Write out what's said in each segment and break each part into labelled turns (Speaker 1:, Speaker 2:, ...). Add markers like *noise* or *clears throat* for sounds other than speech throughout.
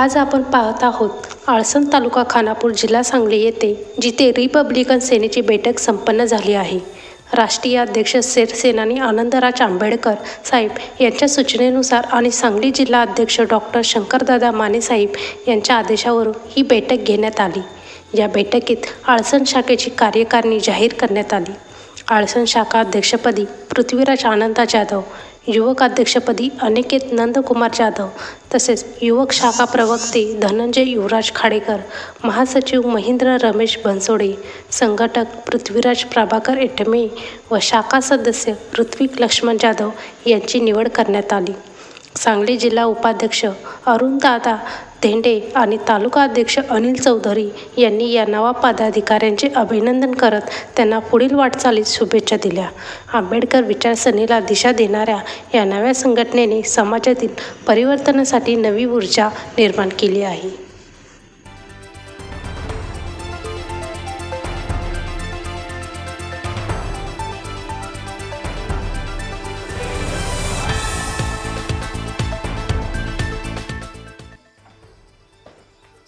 Speaker 1: आज आपण पाहत आहोत आळसण तालुका खानापूर जिल्हा सांगली येथे जिथे रिपब्लिकन सेनेची बैठक संपन्न झाली आहे. राष्ट्रीय अध्यक्ष सेनानी आनंदराज आंबेडकर साहेब यांच्या सूचनेनुसार आणि सांगली जिल्हा अध्यक्ष डॉक्टर शंकरदादा माने साहेब यांच्या आदेशावरून ही बैठक घेण्यात आली. या बैठकीत आळसण शाखेची कार्यकारिणी जाहीर करण्यात आली. आळसण शाखा अध्यक्षपदी पृथ्वीराज आनंदा जाधव युवक अध्यक्षपदी अनिकेत नंदकुमार जाधव तसेच युवक शाखा प्रवक्ते धनंजय युवराज खाडेकर महासचिव महेंद्र रमेश बनसोडे संघटक पृथ्वीराज प्रभाकर एटमे व शाखा सदस्य ऋत्विक लक्ष्मण जाधव यांची निवड करण्यात आली. सांगली जिल्हा उपाध्यक्ष अरुणदादा धेंडे आणि तालुका अध्यक्ष अनिल चौधरी यांनी या नवा पदाधिकाऱ्यांचे अभिनंदन करत त्यांना पुढील वाटचालीत शुभेच्छा दिल्या. आंबेडकर विचारसरणीला दिशा देणाऱ्या या नव्या संघटनेने समाजातील परिवर्तनासाठी नवी ऊर्जा निर्माण केली आहे.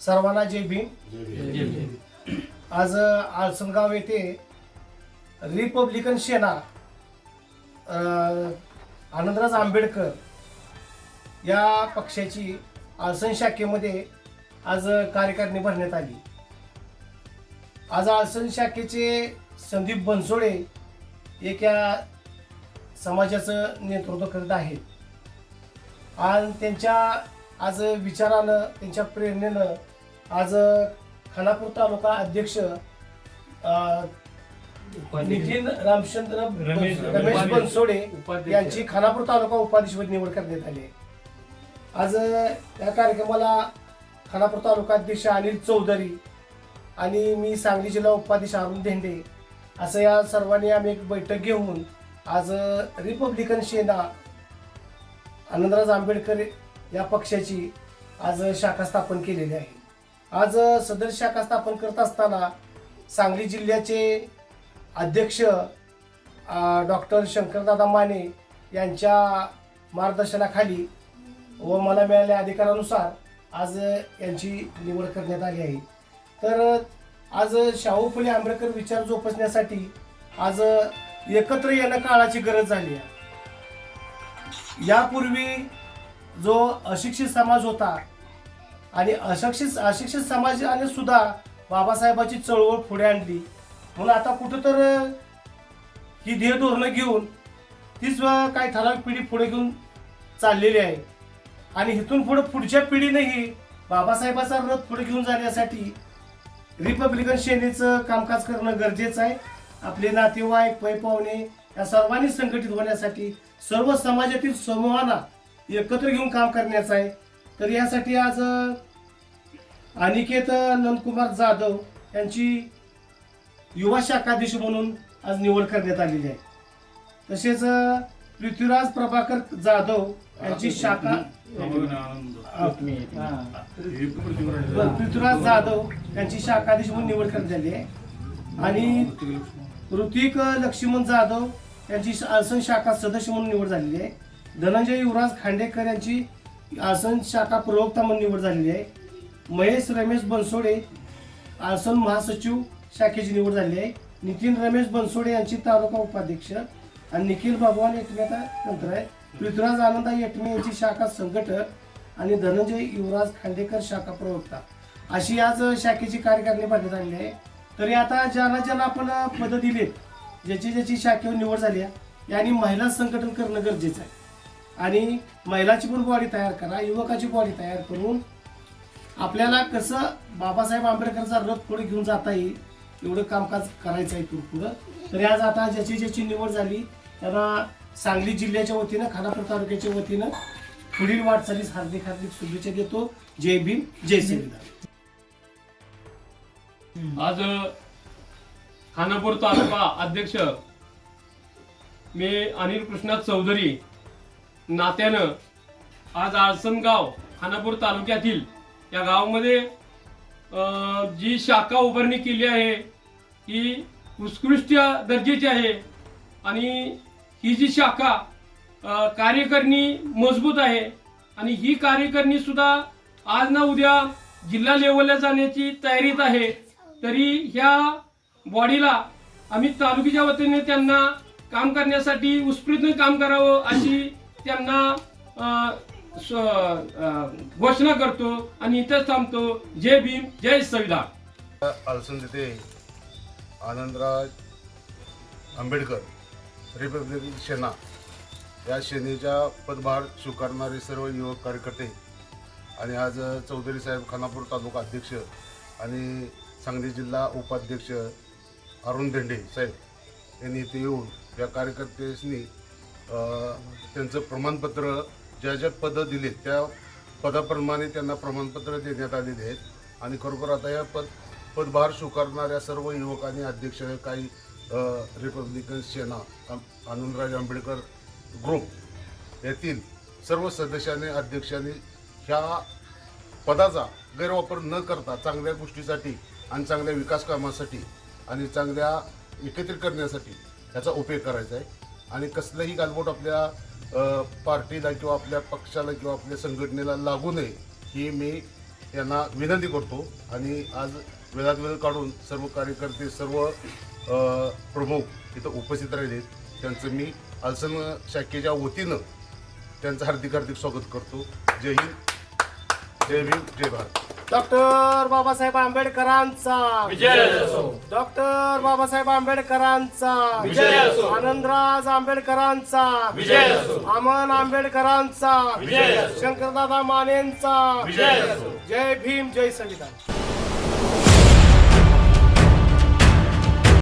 Speaker 2: सर्वांना जय भीम. *clears throat* आज आळसनगाव येथे रिपब्लिकन सेना अ, आनंदराज आंबेडकर या पक्षाची आळसण शाखेमध्ये आज कार्यकारिणी भरण्यात आली. आज आळसण शाखेचे संदीप बनसोडे एक या समाजाचं नेतृत्व करत आहेत. आणि त्यांच्या आज विचारानं त्यांच्या प्रेरणेनं आज खानापूर तालुका अध्यक्ष नितीन रामचंद्र
Speaker 3: रमेश- उपाध्यक्ष.
Speaker 2: बनसोडे
Speaker 3: उपाध्यक्ष.
Speaker 2: यांची खानापूर तालुका उपाध्यक्षपदी निवड करण्यात आली. आज या कार्यक्रमाला खानापूर तालुका अध्यक्ष अनिल चौधरी आणि मी सांगली जिल्हा उपाध्यक्ष अरुण धेंडे असं या सर्वांनी आम्ही एक बैठक घेऊन आज रिपब्लिकन सेना आनंदराज आंबेडकर या पक्षाची आज शाखा स्थापन केलेली आहे आज सदर शाखा स्थापन करत असताना सांगली जिल्ह्याचे अध्यक्ष डॉक्टर शंकरदादा माने यांच्या मार्गदर्शनाखाली व मला मिळालेल्या अधिकारानुसार आज यांची निवड करण्यात आली आहे. तर आज शाहू फुले आंबेडकर विचार जोपासण्यासाठी आज एकत्र येणं काळाची गरज झाली आहे. यापूर्वी जो अशिक्षित समाज होता आणि अशिक्षित अशिक्षित समाजाने सुद्धा बाबासाहेबाची चळवळ पुढे आणली. म्हणून आता कुठं तर ही ध्येय धोरणं घेऊन तीच काही ठराविक पिढी पुढे घेऊन चाललेली आहे. आणि इथून पुढे पुढच्या पिढीनेही बाबासाहेबाचा रथ पुढे घेऊन जाण्यासाठी रिपब्लिकन सेनेचं कामकाज करणं गरजेचं आहे. आपले नातेवाईक पै पाहुणे या सर्वांनी संघटित होण्यासाठी सर्व समाजातील समूहांना एकत्र घेऊन काम करण्याचं आहे. तर यासाठी आज अनिकेत नंदकुमार जाधव यांची युवा शाखाधीश म्हणून आज निवड करण्यात आलेली आहे. तसेच पृथ्वीराज प्रभाकर जाधव यांची शाखा पृथ्वीराज जाधव यांची शाखाधीश म्हणून निवड करण्यात आली आहे. आणि ऋतिक लक्ष्मण जाधव यांची आसन शाखा सदस्य म्हणून निवड झालेली आहे. धनंजय युवराज खांडेकर यांची आसन शाखा प्रवक्ता म्हणून निवड झालेली आहे. महेश रमेश बनसोडे आसन महासचिव शाखेची निवड झाली आहे. नितीन रमेश बनसोडे यांची तालुका उपाध्यक्ष आणि निखिल भगवान येटमे आता नंतर आहे. पृथ्वीराज आनंदा येटमे यांची शाखा संघटक आणि धनंजय युवराज खांडेकर शाखा प्रवक्ता. अशी आज शाखेची कार्यकारिणी भरण्यात आलेली आहे. तरी आता ज्यांना ज्यांना आपण पदं दिलेत ज्याची ज्याची शाखेवर निवड झाली आहे यांनी महिला संघटन करणं गरजेचं आहे. आणि महिलाची पण बॉडी तयार करा युवकाची बॉडी तयार करून आपल्याला कसं बाबासाहेब आंबेडकरचा रथ पुढे घेऊन जाता येईल एवढं कामकाज करायचं आहे पुढं. तरी आज आता ज्याची ज्याची निवड झाली त्यांना सांगली जिल्ह्याच्या वतीनं खानापूर तालुक्याच्या वतीनं पुढील वाटचालीस हार्दिक हार्दिक शुभेच्छा देतो. जय भीम जय श्रीराम
Speaker 3: आज खानापूर तालुका अध्यक्ष मी अनिल कृष्णा चौधरी नात्यानं आज आळसनगाव खानापूर तालुक्यातील या गावामध्ये जी शाखा उभारणी केली आहे ही उत्कृष्ट दर्जाची आहे आणि ही जी शाखा अं, मजबूत आहे आणि ही कार्यकारिणी सुद्धा आज ना उद्या जिल्हा लेवलला जाण्याची तयारीत आहे. तरी ह्या बॉडीला आम्ही तालुक्याच्या वतीने त्यांना काम करण्यासाठी उत्स्फूर्त काम करावं अशी त्यांना घोषणा करतो आणि इथंच थांबतो. जय भीम जय संविधान
Speaker 4: आलसन तिथे आनंदराज आंबेडकर रिपब्लिक सेना. या सेनेच्या पदभार स्वीकारणारे सर्व युवक कार्यकर्ते आणि आज चौधरी साहेब खानापूर तालुका अध्यक्ष आणि सांगली जिल्हा उपाध्यक्ष अरुण धेंडे साहेब यांनी इथे येऊन या कार्यकर्त्यांनी त्यांचं प्रमाणपत्र ज्या ज्या पदं दिलीत त्या पदाप्रमाणे त्यांना प्रमाणपत्र देण्यात आलेले आहेत. आणि खरोखर आता या पद पदभार स्वीकारणाऱ्या सर्व युवकांनी अध्यक्ष काही रिपब्लिकन सेना आनंदराज आंबेडकर ग्रुप येथील सर्व सदस्यांनी अध्यक्षांनी ह्या पदाचा गैरवापर न करता चांगल्या गोष्टीसाठी आणि चांगल्या विकास कामासाठी आणि चांगल्या एकत्रित करण्यासाठी ह्याचा उपयोग करायचा आहे. आणि कसलंही गालबोट आपल्या पार्टीला किंवा आपल्या पक्षाला किंवा आपल्या संघटनेला लागू नये ही मी यांना विनंती करतो. आणि आज वेळात वेळ काढून सर्व कार्यकर्ते सर्व प्रमुख इथं उपस्थित राहिले. त्यांचं मी आलसन शाखेच्या वतीनं त्यांचं हार्दिक हार्दिक स्वागत करतो. जय हिंद जय भीम जय भारत.
Speaker 2: डॉक्टर बाबासाहेब आंबेडकरांचा. डॉक्टर बाबासाहेब आंबेडकरांचा. आनंदराज आंबेडकरांचा. अमन आंबेडकरांचा. शंकरदादा मानेंचा. जय भीम जय संविधान.